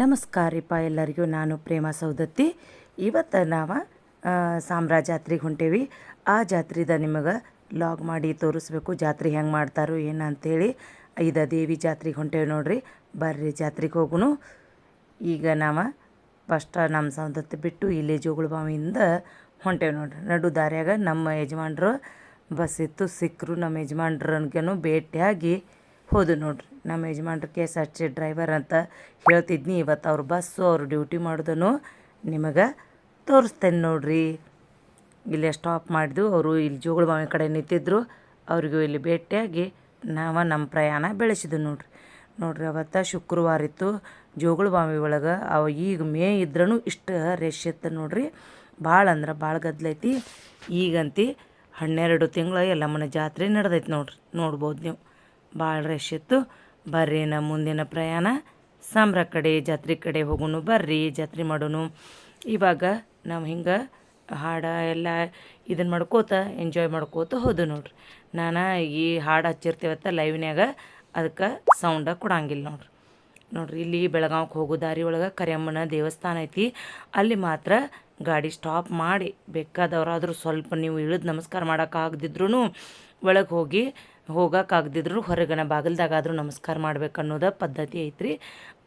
ನಮಸ್ಕಾರ ರೀಪ ಎಲ್ಲರಿಗೂ. ನಾನು ಪ್ರೇಮ ಸೌದತ್ತಿ. ಇವತ್ತು ನಾವು ಸಾಮ್ರಾ ಜಾತ್ರೆಗೆ ಹೊಂಟೇವಿ. ಆ ಜಾತ್ರೆದ ನಿಮಗೆ ಲಾಗ್ ಮಾಡಿ ತೋರಿಸ್ಬೇಕು. ಜಾತ್ರೆ ಹೆಂಗೆ ಮಾಡ್ತಾರೋ ಏನು ಅಂಥೇಳಿ ಇದ ದೇವಿ ಜಾತ್ರೆಗೆ ಹೊಂಟೇವಿ ನೋಡ್ರಿ. ಬರ್ರಿ ಜಾತ್ರೆಗೆ ಹೋಗುನು. ಈಗ ನಾವು ಫಸ್ಟ್ ನಮ್ಮ ಸೌದತ್ತಿ ಬಿಟ್ಟು ಇಲ್ಲಿ ಜೋಗುಳ ಬಾವಿಯಿಂದ ಹೊಂಟೇವಿ ನೋಡ್ರಿ. ನಡು ದಾರಿಯಾಗ ನಮ್ಮ ಯಜಮಾನ್ರು ಬಸ್ ಇತ್ತು. ಸಿಕ್ಕರು ನಮ್ಮ ಯಜಮಾನ್ರನ್ಗೇನು ಭೇಟಿಯಾಗಿ ಹೋದು ನೋಡ್ರಿ, ನಮ್ಮ ಯಜಮಾನ್ರು K S R T driver ಅಂತ ಹೇಳ್ತಿದ್ನಿ. ಇವತ್ತು ಅವ್ರ ಬಸ್ಸು ಅವ್ರು ಡ್ಯೂಟಿ ಮಾಡೋದನ್ನು ನಿಮಗೆ ತೋರಿಸ್ತೇನೆ ನೋಡ್ರಿ. ಇಲ್ಲೇ ಸ್ಟಾಪ್ ಮಾಡಿದ್ವು ಅವರು ಇಲ್ಲಿ ಜೋಗುಳಬಾವಿ ಕಡೆ ನಿಂತಿದ್ರು. ಅವ್ರಿಗೂ ಇಲ್ಲಿ ಭೇಟಿಯಾಗಿ ನಾವು ನಮ್ಮ ಪ್ರಯಾಣ ಬೆಳೆಸಿದ್ವು ನೋಡ್ರಿ. ನೋಡ್ರಿ, ಅವತ್ತು ಶುಕ್ರವಾರ ಇತ್ತು. ಜೋಗುಳಬಾವಿ ಒಳಗೆ ಅವ ಈಗ ಮೇ ಇದ್ರೂ ಇಷ್ಟು ರಶ್ ಇತ್ತು ನೋಡ್ರಿ. ಭಾಳ ಅಂದ್ರೆ ಭಾಳ ಗದ್ಲೈತಿ ಈಗಂತಿ ಹನ್ನೆರಡು ತಿಂಗಳು ಎಲ್ಲಮ್ಮನ ಜಾತ್ರೆ ನಡೆದೈತಿ ನೋಡ್ರಿ, ನೋಡ್ಬೋದು ನೀವು. ಭಾಳ ರಶ್ ಇತ್ತು ಬರ್ರಿ ನಮ್ಮ ಮುಂದಿನ ಪ್ರಯಾಣ. ಸಾಂಬ್ರ ಕಡೆ, ಜಾತ್ರೆ ಕಡೆ ಹೋಗೋಣ ಬರ್ರಿ ಜಾತ್ರೆ ಮಾಡೋನು. ಇವಾಗ ನಾವು ಹಿಂಗೆ ಹಾಡ ಎಲ್ಲ ಇದನ್ನು ಮಾಡ್ಕೋತ ಎಂಜಾಯ್ ಮಾಡ್ಕೋತ ಹೋದು ನೋಡ್ರಿ. ನಾನು ಈ ಹಾಡು ಹಚ್ಚಿರ್ತೀವತ್ತ ಲೈವ್ನ್ಯಾಗ ಅದಕ್ಕೆ ಸೌಂಡ ಕೊಡಂಗಿಲ್ಲ ನೋಡ್ರಿ. ನೋಡ್ರಿ, ಇಲ್ಲಿ ಬೆಳಗಾವ್ಗೆ ಹೋಗೋ ದಾರಿ ಒಳಗೆ ಕರಿಯಮ್ಮನ ದೇವಸ್ಥಾನ ಐತಿ. ಅಲ್ಲಿ ಮಾತ್ರ ಗಾಡಿ ಸ್ಟಾಪ್ ಮಾಡಿ, ಬೇಕಾದವರಾದರೂ ಸ್ವಲ್ಪ ನೀವು ಇಳಿದು ನಮಸ್ಕಾರ ಮಾಡೋಕ್ಕಾಗದಿದ್ರು ಒಳಗೆ ಹೋಗಿ ಹೋಗೋಕ್ಕಾಗದಿದ್ರು ಹೊರಗನ ಬಾಗಿಲ್ದಾಗಾದರೂ ನಮಸ್ಕಾರ ಮಾಡ್ಬೇಕು ಅನ್ನೋದ ಪದ್ಧತಿ ಐತ್ರಿ.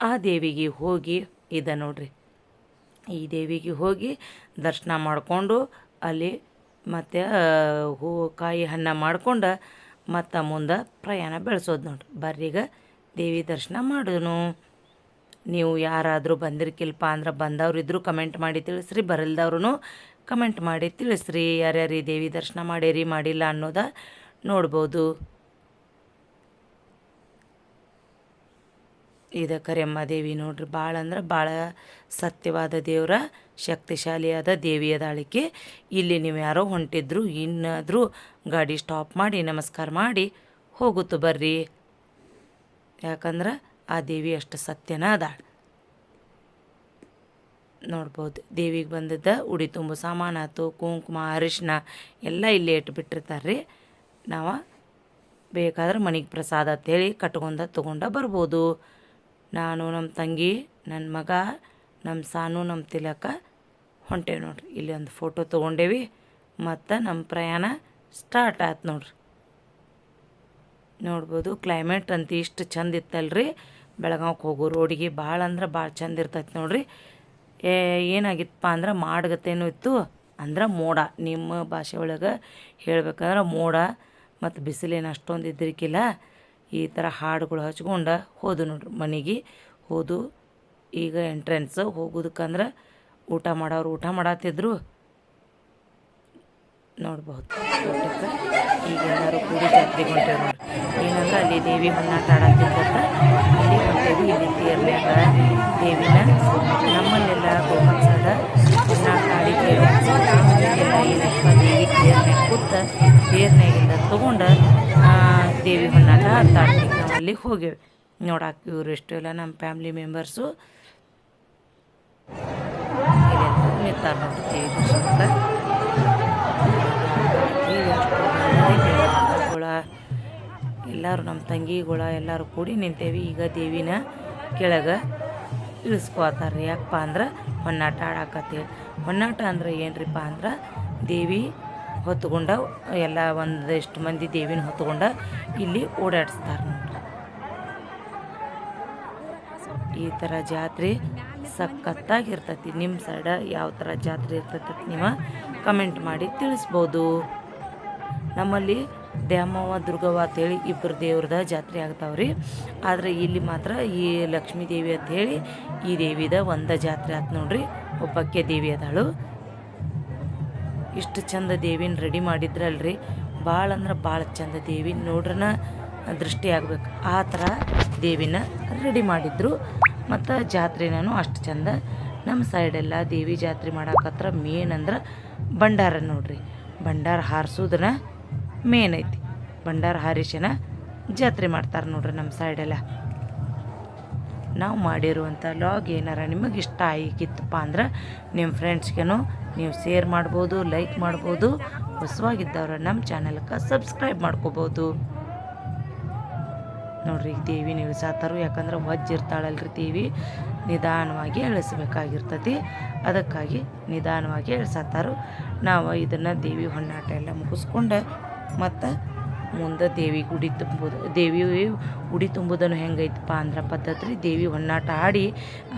ಆ ದೇವಿಗೆ ಹೋಗಿ ಇದ ನೋಡ್ರಿ. ಈ ದೇವಿಗೆ ಹೋಗಿ ದರ್ಶನ ಮಾಡಿಕೊಂಡು ಅಲ್ಲಿ ಮತ್ತು ಹೂ, ಕಾಯಿ ಹಣ್ಣ ಮಾಡ್ಕೊಂಡು ಮತ್ತು ಮುಂದೆ ಪ್ರಯಾಣ ಬೆಳೆಸೋದು ನೋಡ್ರಿ. ಬರ್ರೀಗ ದೇವಿ ದರ್ಶನ ಮಾಡೋನು. ನೀವು ಯಾರಾದರೂ ಬಂದಿರ್ಕಿಲ್ಪ ಅಂದ್ರೆ ಬಂದವ್ರು ಇದ್ದರೂ ಕಮೆಂಟ್ ಮಾಡಿ ತಿಳಿಸ್ರಿ ಬರಲ್ದವ್ರು ಕಮೆಂಟ್ ಮಾಡಿ ತಿಳಿಸ್ರಿ. ಯಾರ್ಯಾರೀ ದೇವಿ ದರ್ಶನ ಮಾಡೇರಿ, ಮಾಡಿಲ್ಲ ಅನ್ನೋದ ನೋಡ್ಬೋದು. ಇದ ಕರಿಯಮ್ಮ ದೇವಿ ನೋಡ್ರಿ ಭಾಳ ಅಂದ್ರೆ ಭಾಳ ಸತ್ಯವಾದ ದೇವರ, ಶಕ್ತಿಶಾಲಿಯಾದ ದೇವಿಯ ದಾಳಿಕೆ ಇಲ್ಲಿ ನೀವು ಯಾರೋ ಹೊಂಟಿದ್ರು, ಇನ್ನಾದರೂ ಗಾಡಿ ಸ್ಟಾಪ್ ಮಾಡಿ, ನಮಸ್ಕಾರ ಮಾಡಿ ಹೋಗುತ್ತು ಬರ್ರಿ. ಯಾಕಂದ್ರೆ ಆ ದೇವಿ ಅಷ್ಟು ಸತ್ಯನ ಅದಾಳ ನೋಡ್ಬೋದು, ದೇವಿಗೆ ಬಂದಿದ್ದ ಉಡಿ ತುಂಬು ಸಾಮಾನಾತು ಕುಂಕುಮ ಅರಿಶಿನ ಎಲ್ಲ ಇಲ್ಲಿ ಇಟ್ಬಿಟ್ಟಿರ್ತಾರೆ ರೀ ನಾವು ಬೇಕಾದ್ರೆ ಮನೆಗೆ ಪ್ರಸಾದ ಅಂತೇಳಿ ಕಟ್ಕೊಂಡ ತೊಗೊಂಡ ಬರ್ಬೋದು. ನಾನು ನಮ್ಮ ತಂಗಿ ನನ್ನ ಮಗ ನಮ್ಮ ಸಾನು ನಮ್ಮ ತಿಲಕ ಹೊಂಟೇವಿ ನೋಡ್ರಿ. ಇಲ್ಲಿ ಒಂದು ಫೋಟೋ ತೊಗೊಂಡೇವಿ. ಮತ್ತು ನಮ್ಮ ಪ್ರಯಾಣ ಸ್ಟಾರ್ಟ್ ಆಯ್ತು ನೋಡ್ರಿ. ನೋಡ್ಬೋದು ಕ್ಲೈಮೇಟ್ ಅಂತ ಇಷ್ಟು ಚಂದ ಇತ್ತಲ್ರಿ. ಬೆಳಗಾವ್ಗೆ ಹೋಗೋ ರೋಡಿಗೆ ಭಾಳ ಅಂದ್ರೆ ಭಾಳ ಚಂದ ಇರ್ತೈತೆ ನೋಡ್ರಿ. ಏನಾಗಿತ್ತಪ್ಪ ಅಂದ್ರೆ ಮಾಡಗತ್ತೇನು ಇತ್ತು. ಅಂದ್ರೆ ಮೋಡ. ನಿಮ್ಮ ಭಾಷೆ ಒಳಗೆ ಹೇಳ್ಬೇಕಂದ್ರೆ ಮೋಡ ಮತ್ತು ಬಿಸಿಲೇನು ಅಷ್ಟೊಂದು ಇದ್ದಿರಿಕಿಲ್ಲ. ಈ ಥರ ಹಾಡುಗಳು ಹಚ್ಕೊಂಡು ಹೋದು ನೋಡ್ರಿ ಮನೆಗೆ. ಹೋದು ಈಗ ಎಂಟ್ರೆನ್ಸ್ ಹೋಗೋದಕ್ಕಂದ್ರೆ ಊಟ ಮಾಡೋರು ಊಟ ಮಾಡತ್ತಿದ್ರು ಊಟಕ್ಕೆ ಈಗ ಎಲ್ಲರೂ ಕೂಡಿ ಜಾತ್ರೆ ಹೊಂಟೇವಿ ಏನಂದ್ರೆ ಅಲ್ಲಿ ದೇವಿ ಹೊನ್ನಾಟ ಆಡತ್ತಿದ್ದತ್ತ ಅಲ್ಲಿ ಹೊಂಟೇವಿ. ಇಲ್ಲಿ ಅಂದ್ರೆ ದೇವಿನ ನಮ್ಮಲ್ಲೆಲ್ಲ ಗೋಮನ್ ತೇರ್ನ್ಯಾಗ ಕೂತ ತೇರ್ನ್ಯಾಗಿಂದ ತೊಗೊಂಡು ದೇವಿ ಹೊನ್ನಾಟ ಆಡ್ತೀವಿ ನಾವು ಅಲ್ಲಿಗೆ ಹೋಗೇವಿ ನೋಡಕ್ಕೆ ಇವರು ಇಷ್ಟು ಎಲ್ಲ ನಮ್ಮ ಫ್ಯಾಮ್ಲಿ ಮೆಂಬರ್ಸು ನಿಂತಾರ ದರ್ಶನಕ್ಕೆ ಎಲ್ಲರೂ ನಮ್ಮ ತಂಗಿಗಳ ಎಲ್ಲರೂ ಕೂಡಿ ನಿಂತೇವಿ ಈಗ ದೇವಿನ ಕೆಳಗೆ ಇಳಿಸ್ಕೋತಾರೆ ಯಾಕಪ್ಪ ಅಂದ್ರೆ ಹೊನ್ನಾಟ ಆಡಾಕತ್ತೀವಿ. ಹೊನ್ನಾಟ ಅಂದ್ರೆ ಏನ್ರಿಪ್ಪ ಅಂದ್ರೆ ದೇವಿ ಹೊತ್ಕೊಂಡ ಎಲ್ಲ ಒಂದಿಷ್ಟು ಮಂದಿ ದೇವಿನ ಹೊತ್ಕೊಂಡ ಇಲ್ಲಿ ಓಡಾಡಿಸ್ತಾರೆ ನೋಡ್ರಿ. ಈ ಥರ ಜಾತ್ರೆ ಸಖತ್ತಾಗಿರ್ತೈತಿ ನಿಮ್ಮ ಸೈಡ ಯಾವ ಥರ ಜಾತ್ರೆ ಇರ್ತೈತಿ ನೀವು ಕಮೆಂಟ್ ಮಾಡಿ ತಿಳಿಸ್ಬೋದು. ನಮ್ಮಲ್ಲಿ ದ್ಯಾಮವ್ವ, ದುರ್ಗವ್ವ ಅಂತೇಳಿ ಇಬ್ಬರು ದೇವ್ರದ ಜಾತ್ರೆ ಆಗ್ತಾವ್ರಿ. ಆದರೆ ಇಲ್ಲಿ ಮಾತ್ರ ಈ ಲಕ್ಷ್ಮೀ ದೇವಿ ಅಂಥೇಳಿ ಈ ದೇವಿದ ಒಂದ ಜಾತ್ರೆ ಆಯ್ತು ನೋಡ್ರಿ. ಒಬ್ಬಕ್ಕೆ ದೇವಿ ಅದಾಳು. ಇಷ್ಟು ಚಂದ ದೇವಿನ ರೆಡಿ ಮಾಡಿದ್ರಲ್ರಿ. ಭಾಳ ಅಂದ್ರೆ ಭಾಳ ಚಂದ ದೇವಿ. ನೋಡ್ರನ ದೃಷ್ಟಿ ಆಗ್ಬೇಕು. ಆ ಥರ ದೇವಿನ ರೆಡಿ ಮಾಡಿದ್ರು. ಮತ್ತು ಜಾತ್ರೆನೂ ಅಷ್ಟು ಚಂದ. ನಮ್ಮ ಸೈಡೆಲ್ಲ ದೇವಿ ಜಾತ್ರೆ ಮಾಡಾಕತ್ರ ಮೇನ್ ಅಂದ್ರೆ ಭಂಡಾರ ನೋಡ್ರಿ. ಭಂಡಾರ ಹಾರಿಸೋದನ್ನ ಮೇನ್ ಐತಿ. ಭಂಡಾರ ಹರೀಶನ ಜಾತ್ರೆ ಮಾಡ್ತಾರೆ ನೋಡ್ರಿ ನಮ್ಮ ಸೈಡೆಲ್ಲ ನಾವು ಮಾಡಿರುವಂಥ ಲಾಗ್ ಏನಾರ ನಿಮಗೆ ಇಷ್ಟ ಆಗಿತ್ತಪ್ಪ ಅಂದ್ರೆ ನಿಮ್ಮ ಫ್ರೆಂಡ್ಸ್ಗೇನು ನೀವು ಶೇರ್ ಮಾಡ್ಬೋದು ಲೈಕ್ ಮಾಡ್ಬೋದು, ಹೊಸವಾಗಿದ್ದವ್ರ ನಮ್ಮ ಚಾನಲ್ಗೆ ಸಬ್ಸ್ಕ್ರೈಬ್ ಮಾಡ್ಕೋಬೋದು. ನೋಡ್ರಿ ಈಗ ದೇವಿ ಸಾತಾರು ಯಾಕಂದ್ರೆ ಇರ್ತಾಳಲ್ರಿ ದೇವಿ. ನಿಧಾನವಾಗಿ ಎಳಿಸ್ಬೇಕಾಗಿರ್ತತಿ. ಅದಕ್ಕಾಗಿ ನಿಧಾನವಾಗಿ ಎಳ್ಸಾತಾರು. ನಾವು ಇದನ್ನು ದೇವಿ ಹೊನ್ನಾಟ ಎಲ್ಲ ಮುಗಿಸ್ಕೊಂಡು ಮತ್ತು ಮುಂದೆ ದೇವಿ ಗುಡಿ ತುಂಬೋದು, ದೇವಿ ಉಡಿ ತುಂಬೋದನ್ನು ಹೆಂಗೈತಪ್ಪ ಅಂದ್ರೆ ಪದ್ಧತಿ ರೀ ದೇವಿ ಹೊನ್ನಾಟ ಆಡಿ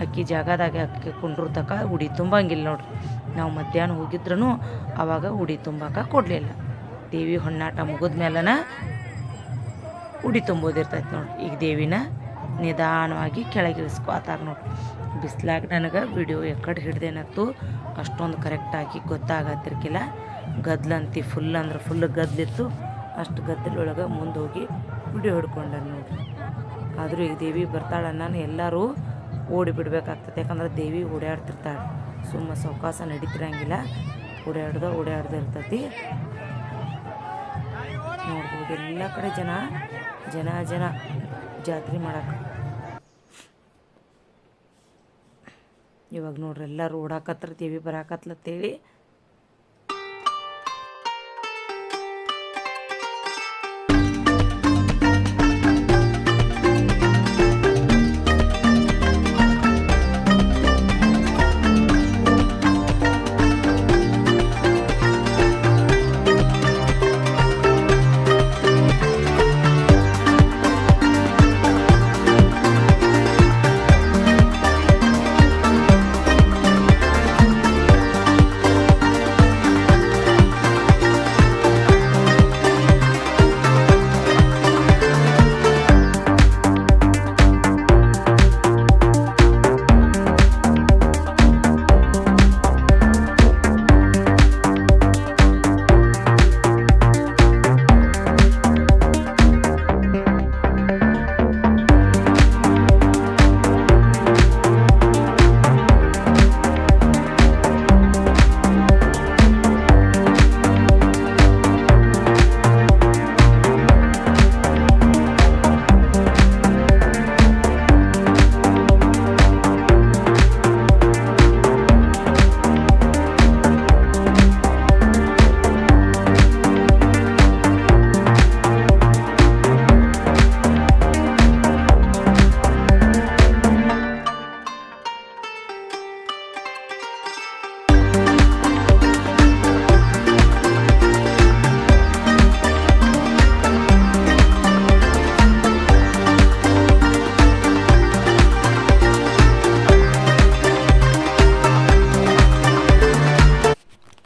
ಅಕ್ಕಿ ಜಾಗದಾಗ ಅಕ್ಕಿ ಕುಂಡ್ರು ತಕ ಉಡಿ ತುಂಬಂಗಿಲ್ಲ ನೋಡ್ರಿ. ನಾವು ಮಧ್ಯಾಹ್ನ ಹೋಗಿದ್ರೂ ಆವಾಗ ಉಡಿ ತುಂಬಕ್ಕೆ ಕೊಡಲಿಲ್ಲ. ದೇವಿ ಹೊನ್ನಾಟ ಮುಗಿದ್ಮೇಲನ ಉಡಿ ತುಂಬೋದಿರ್ತೈತೆ ನೋಡ್ರಿ. ಈಗ ದೇವಿನ ನಿಧಾನವಾಗಿ ಕೆಳಗಿಳಿಸ್ಕೋತಾರ ನೋಡ್ರಿ. ಬಿಸ್ಲಾಗ ನನಗೆ ವಿಡಿಯೋ ಎಕ್ಕಡೆ ಹಿಡ್ದೇನತ್ತು, ಅಷ್ಟೊಂದು ಕರೆಕ್ಟಾಗಿ ಗೊತ್ತಾಗತ್ತಿರ್ಕಿಲ್ಲ. ಗದ್ಲಂತಿ ಫುಲ್ ಅಂದ್ರೆ ಫುಲ್ ಗದ್ದಲಿತ್ತು ಅಷ್ಟು ಗದ್ದಲೊಳಗೆ ಮುಂದೆ ಹೋಗಿ ವಿಡಿಯೋ ಹಿಡ್ಕೊಂಡೆ ನೋಡ್ರಿ. ಆದರೂ ಈಗ ದೇವಿ ಬರ್ತಾಳೆ ನಾನು ಎಲ್ಲರೂ ಓಡಿ ಬಿಡ್ಬೇಕಾಗ್ತದೆ. ಯಾಕಂದ್ರೆ ದೇವಿ ಓಡಾಡ್ತಿರ್ತಾಳೆ ಸುಮ್ಮ ಸಾವಕಾಶ ನಡೀತಿರಂಗಿಲ್ಲ. ಓಡಾಡ್ದ ಓಡಾಡ್ದ ಇರ್ತೈತಿ. ನೋಡ್ಬೋದು ಎಲ್ಲ ಕಡೆ ಜನ ಜನ ಜನ ಜಾತ್ರೆ ಮಾಡಕ್ಕೆ ಇವಾಗ ನೋಡ್ರಿ ಎಲ್ಲರೂ ಓಡಾಕತ್ರ, ದೇವಿ ಬರಾಕತ್ಲತ್ತೇಳಿ.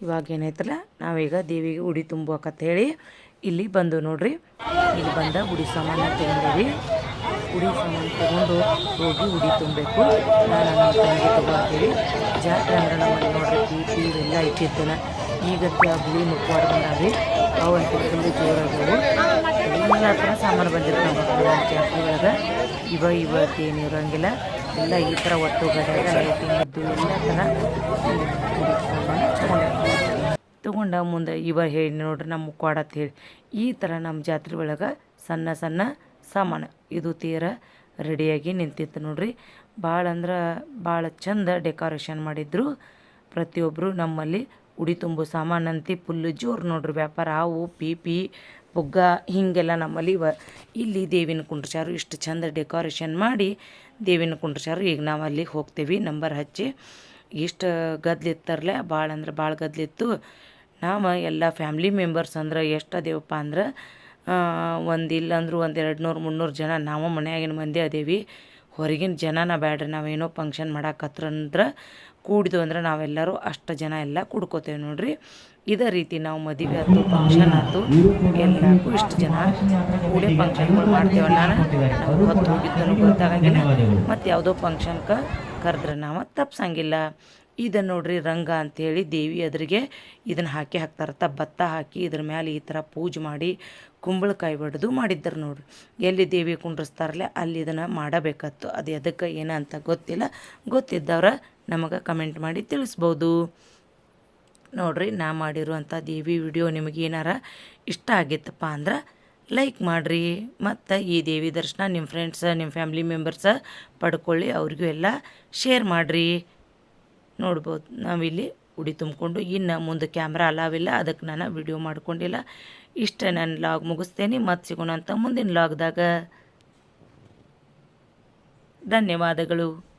ಇವಾಗ ಏನೈತಲ್ಲ, ನಾವೀಗ ದೇವಿಗೆ ಉಡಿ ಹೇಳಿ, ಇಲ್ಲಿ ಬಂದು ನೋಡ್ರಿ. ಇಲ್ಲಿ ಬಂದ ಉಡಿ ಸಾಮಾನು ತಗೊಂಡೇವಿ. ಉಡಿ ಸಾಮಾನು ತಗೊಂಡು ಹೋಗಿ ಉಡಿ ತುಂಬಬೇಕು. ನಾನು ನಮ್ಮ ತಂಗಿ ತೊಗೊಳ್ತೀವಿ ಜಾತ್ರೆ ಅಂದ್ರೆ ನಮ್ಮಲ್ಲಿ ನೋಡ್ರಿ ಟಿ ಇವೆಲ್ಲ ಇಟ್ಟಿರ್ತೇನೆ ಈಗತ್ತೆ ಆ ಬಿಳಿ ಮುಖವಾಡ ಬಂದಾವ್ರಿ ಅವು ಅಂತ ಫುಲ್ಲು ಎಲ್ಲ ಥರ ಸಾಮಾನು ಬಂದಿರ್ತಾವೆ ಜಾತ್ರೆ ಒಳಗೆ. ಇವ ಏನು ಇರೋಂಗಿಲ್ಲ. ಎಲ್ಲ ಈ ಥರ ಒಟ್ಟು ಲೈಟಿಂಗದ್ದು ಎಲ್ಲ ಥರ. ಸಾಮಾನು ತೊಗೊಂಡ ಮುಂದೆ ಇವ ಹೇಳಿ ನೋಡ್ರಿ ನಮ್ಮ ಕೊಡತ್ ಹೇಳಿ. ಈ ಥರ ನಮ್ಮ ಜಾತ್ರೆ ಒಳಗೆ ಸಣ್ಣ ಸಣ್ಣ ಸಾಮಾನು. ಇದು ತೀರ ರೆಡಿಯಾಗಿ ನಿಂತಿತ್ತು ನೋಡ್ರಿ. ಭಾಳ ಅಂದ್ರೆ ಭಾಳ ಚಂದ ಡೆಕೋರೇಷನ್ ಮಾಡಿದ್ರು. ಪ್ರತಿಯೊಬ್ಬರು ನಮ್ಮಲ್ಲಿ ಉಡಿ ತುಂಬು ಸಾಮಾನಂತಿ ಫುಲ್ಲು ಜೋರು ನೋಡ್ರಿ ವ್ಯಾಪಾರ. ಹಾವು, ಪೀಪಿ ಪುಗ್ಗ ಹೀಗೆಲ್ಲ ನಮ್ಮಲ್ಲಿ ಇವ. ಇಲ್ಲಿ ದೇವಿನ ಕುಂಡ್ರಚಾರು ಇಷ್ಟು ಚಂದ ಡೆಕೋರೇಷನ್ ಮಾಡಿ ದೇವಿನ ಕುಂಡ್ರಚಾರು. ಈಗ ನಾವು ಅಲ್ಲಿ ಹೋಗ್ತೀವಿ, ನಂಬರ್ ಹಚ್ಚಿ. ಇಷ್ಟು ಗದ್ಲಿತ್ತರ್ಲೆ ಭಾಳ ಅಂದ್ರೆ ಭಾಳ ಗದ್ಲಿತ್ತು. ನಾವು ಎಲ್ಲ ಫ್ಯಾಮ್ಲಿ ಮೆಂಬರ್ಸ್ ಅಂದ್ರೆ ಎಷ್ಟು ಅದೇವಪ್ಪ ಅಂದ್ರೆ ಒಂದು ಅಂದರೂ ಒಂದು ಎರಡು ನೂರು, ಮುನ್ನೂರು ಜನ ನಾವು ಮನೆಯಾಗಿನ ಮಂದಿ ಅದೇವಿ. ಹೊರಗಿನ ಜನನ ಬೇಡ್ರಿ ನಾವೇನೋ ಫಂಕ್ಷನ್ ಮಾಡಾಕತ್ರಂದ್ರೆ ಕೂಡಿದು ಅಂದ್ರೆ ನಾವೆಲ್ಲರೂ ಅಷ್ಟು ಜನ ಎಲ್ಲ ಕುಡ್ಕೋತೇವೆ ನೋಡ್ರಿ. ಇದೇ ರೀತಿ ನಾವು ಮದುವೆ ಆಯ್ತು ಫಂಕ್ಷನ್ ಆಯ್ತು ಎಲ್ಲರಿಗೂ ಇಷ್ಟು ಜನ ಕೂಡಿ ಫಂಕ್ಷನ್ಗಳು ಮಾಡ್ತೇವೆ ನಾನು ಹೊತ್ತು ಹೋಗಿದ್ದನ್ನು ಗೊತ್ತಾಗಂಗಿಲ್ಲ. ಮತ್ತು ಯಾವುದೋ ಫಂಕ್ಷನ್ಗೆ ಕರೆದ್ರೆ ನಾವು ತಪ್ಸಂಗಿಲ್ಲ. ಇದನ್ನು ನೋಡ್ರಿ ರಂಗ ಅಂಥೇಳಿ ದೇವಿ ಅದ್ರಿಗೆ ಇದನ್ನು ಹಾಕಿ ಹಾಕ್ತಾರತ್ತ. ಭತ್ತ ಹಾಕಿ ಇದ್ರ ಮೇಲೆ ಈ ಥರ ಪೂಜೆ ಮಾಡಿ ಕುಂಬಳಕಾಯಿ ಬಡ್ದು ಮಾಡಿದ್ದಾರೆ ನೋಡ್ರಿ. ಎಲ್ಲಿ ದೇವಿ ಕುಂಡ್ರಸ್ತಾರಲ್ಲ ಅಲ್ಲಿ ಇದನ್ನು ಮಾಡಬೇಕತ್ತು. ಅದು ಎದಕ್ಕೆ, ಏನ ಅಂತ ಗೊತ್ತಿಲ್ಲ. ಗೊತ್ತಿದ್ದವ್ರ ನಮಗೆ ಕಮೆಂಟ್ ಮಾಡಿ ತಿಳಿಸ್ಬೋದು. ನೋಡ್ರಿ, ನಾ ಮಾಡಿರುವಂಥ ದೇವಿ ವಿಡಿಯೋ ನಿಮಗೆ ಏನಾರ ಇಷ್ಟ ಆಗಿತ್ತಪ್ಪ ಅಂದ್ರೆ ಲೈಕ್ ಮಾಡಿರಿ. ಮತ್ತು ಈ ದೇವಿ ದರ್ಶನ ನಿಮ್ಮ ಫ್ರೆಂಡ್ಸ ನಿಮ್ಮ ಫ್ಯಾಮ್ಲಿ ಮೆಂಬರ್ಸ ಪಡ್ಕೊಳ್ಳಿ, ಅವ್ರಿಗೂ ಎಲ್ಲ ಶೇರ್ ಮಾಡಿರಿ. ನೋಡ್ಬೋದು. ನಾವಿಲ್ಲಿ ಉಡಿ ತುಂಬಿಕೊಂಡು, ಇನ್ನು ಮುಂದೆ ಕ್ಯಾಮ್ರಾ ಅಲಾವಿಲ್ಲ, ಅದಕ್ಕೆ ನಾನು ವಿಡಿಯೋ ಮಾಡ್ಕೊಂಡಿಲ್ಲ. ಇಷ್ಟೇ ನಾನು ಲಾಗ್ ಮುಗಿಸ್ತೇನೆ. ಮತ್ತೆ ಸಿಗೋಣ ಅಂತ ಮುಂದಿನ ಲಾಗ್ದಾಗ. ಧನ್ಯವಾದಗಳು.